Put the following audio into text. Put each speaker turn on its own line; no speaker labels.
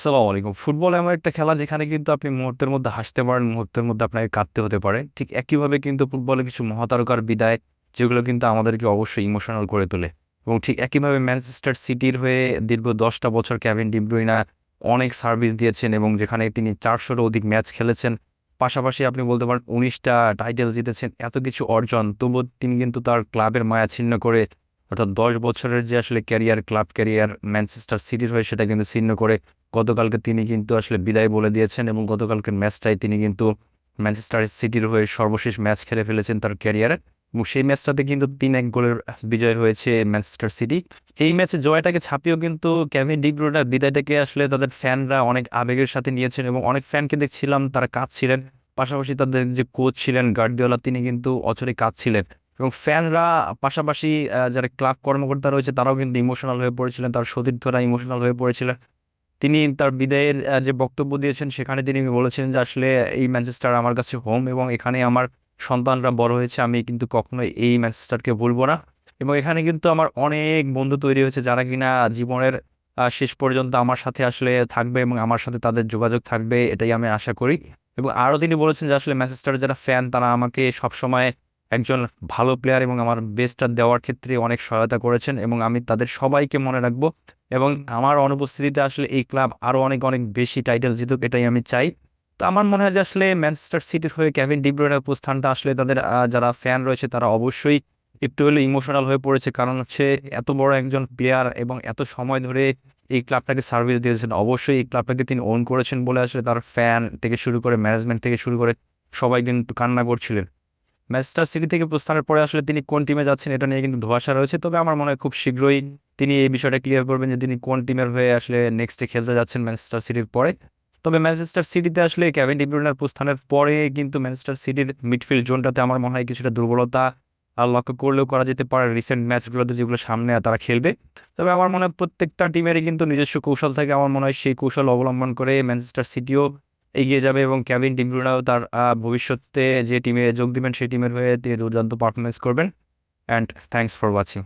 আসসালামু আলাইকুম। ফুটবল এমন একটা খেলা যেখানে কিন্তু আপনি মুহূর্তের মধ্যে হাসতে পারেন, মুহূর্তের মধ্যে আপনাকে কাঁদতে হতে পারে। ঠিক একইভাবে কিন্তু ফুটবলে কিছু মহাতারকার বিদায়, যেগুলো কিন্তু আমাদেরকে অবশ্যই ইমোশনাল করে তোলে। এবং ঠিক একইভাবে ম্যানচেস্টার সিটির হয়ে দীর্ঘ দশটা বছর ক্যাভিন ডিব্রুইনা অনেক সার্ভিস দিয়েছেন এবং যেখানে তিনি চারশোরও অধিক ম্যাচ খেলেছেন। পাশাপাশি আপনি বলতে পারেন উনিশটা টাইটেল জিতেছেন, এত কিছু অর্জন। তবুও তিনি কিন্তু তার ক্লাবের মায়া ছিন্ন করে, অর্থাৎ দশ বছরের যে আসলে ক্যারিয়ার ক্লাব ক্যারিয়ার ম্যানচেস্টার সিটির হয়ে সেটা কিন্তু ছিন্ন করে গতকালকে তিনি কিন্তু আসলে বিদায় বলে দিয়েছেন এবং গতকালকের ম্যাচটাই তিনি কিন্তু ম্যানচেস্টার সিটির হয়ে সর্বশেষ ম্যাচ খেলে ফেলেছেন তার ক্যারিয়ারে। এবং সেই ম্যাচটাতে কিন্তু তিন এক গোলের বিজয় হয়েছে ম্যানচেস্টার সিটি। এই ম্যাচে জয়টাকে ছাপিয়েও কিন্তু ক্যাভিন ডিগ্রোটার বিদায়টাকে আসলে তাদের ফ্যানরা অনেক আবেগের সাথে নিয়েছেন এবং অনেক ফ্যানকে দেখছিলাম তারা কাঁদছিলেন। পাশাপাশি তাদের যে কোচ ছিলেন গার্ডিওলা তিনি কিন্তু অচরে কাঁদছিলেন। এবং ফ্যানরা পাশাপাশি যারা ক্লাব কর্মকর্তা রয়েছে, তারাও কিন্তু ইমোশনাল হয়ে পড়েছিলেন, তার সতীর্থরা ইমোশনাল হয়ে পড়েছিলেন। তিনি তার বিদায়ের যে বক্তব্য দিয়েছেন সেখানে তিনি বলেছেন যে আসলে এই ম্যানচেস্টার আমার কাছে হোম এবং এখানে আমার সন্তানরা বড় হয়েছে, আমি কিন্তু কখনোই এই ম্যানচেস্টারকে ভুলবো না। এবং এখানে কিন্তু আমার অনেক বন্ধু তৈরি হয়েছে যারা কিনা জীবনের শেষ পর্যন্ত আমার সাথে আসলে থাকবে এবং আমার সাথে তাদের যোগাযোগ থাকবে, এটাই আমি আশা করি। এবং আরও তিনি বলেছেন যে আসলে ম্যানচেস্টার যারা ফ্যান তারা আমাকে সবসময় একজন ভালো প্লেয়ার এবং আমার বেস্টটা দেওয়ার ক্ষেত্রে অনেক সহায়তা করেছেন এবং আমি তাদের সবাইকে মনে রাখব এবং আমার অনুপস্থিতিতে আসলে এই ক্লাব আরও অনেক অনেক বেশি টাইটেল জিতুক এটাই আমি চাই। তো আমার মনে হয় যে আসলে ম্যানচেস্টার সিটির হয়ে ক্যাভিন ডিব্রোয়ের উপস্থানটা আসলে তাদের যারা ফ্যান রয়েছে তারা অবশ্যই একটু হলে ইমোশনাল হয়ে পড়েছে কারণ হচ্ছে এত বড় একজন প্লেয়ার এবং এত সময় ধরে এই ক্লাবটাকে সার্ভিস দিয়েছেন। অবশ্যই এই ক্লাবটাকে তিনি ওন করেছেন বলে আসলে তার ফ্যান থেকে শুরু করে ম্যানেজমেন্ট থেকে শুরু করে সবাই কিন্তু কান্না করছিলেন। ম্যানচেস্টার সিটি থেকে প্রস্থানের পরে আসলে তিনি কোন টিমে যাচ্ছেন এটা নিয়ে কিন্তু ধোয়াশা রয়েছে। তবে আমার মনে হয় খুব শীঘ্রই তিনি এই বিষয়টা ক্লিয়ার করবেন যে তিনি কোন টিমের হয়ে আসলে নেক্সটে খেলতে যাচ্ছেন ম্যানচেস্টার সিটির পরে। তবে ম্যানচেস্টার সিটিতে আসলে ক্যাভিন ডিব্রুনার প্রস্থানের পরে কিন্তু ম্যানচেস্টার সিটির মিডফিল্ড জোনটাতে আমার মনে হয় কিছুটা দুর্বলতা আর লক্ষ্য করলেও করা যেতে পারে রিসেন্ট ম্যাচগুলোতে যেগুলো সামনে তারা খেলবে। তবে আমার মনে হয় প্রত্যেকটা টিমেরই কিন্তু নিজস্ব কৌশল থাকে। আমার মনে হয় সেই কৌশল অবলম্বন করে ম্যানচেস্টার সিটিও এগিয়ে যাবে এবং ক্যাভিন ডিব্রুনাও তার ভবিষ্যতে যে টিমে যোগ দেবেন, সেই টিমের হয়ে তিনি দুর্দান্ত পারফরমেন্স করবেন। And thanks for watching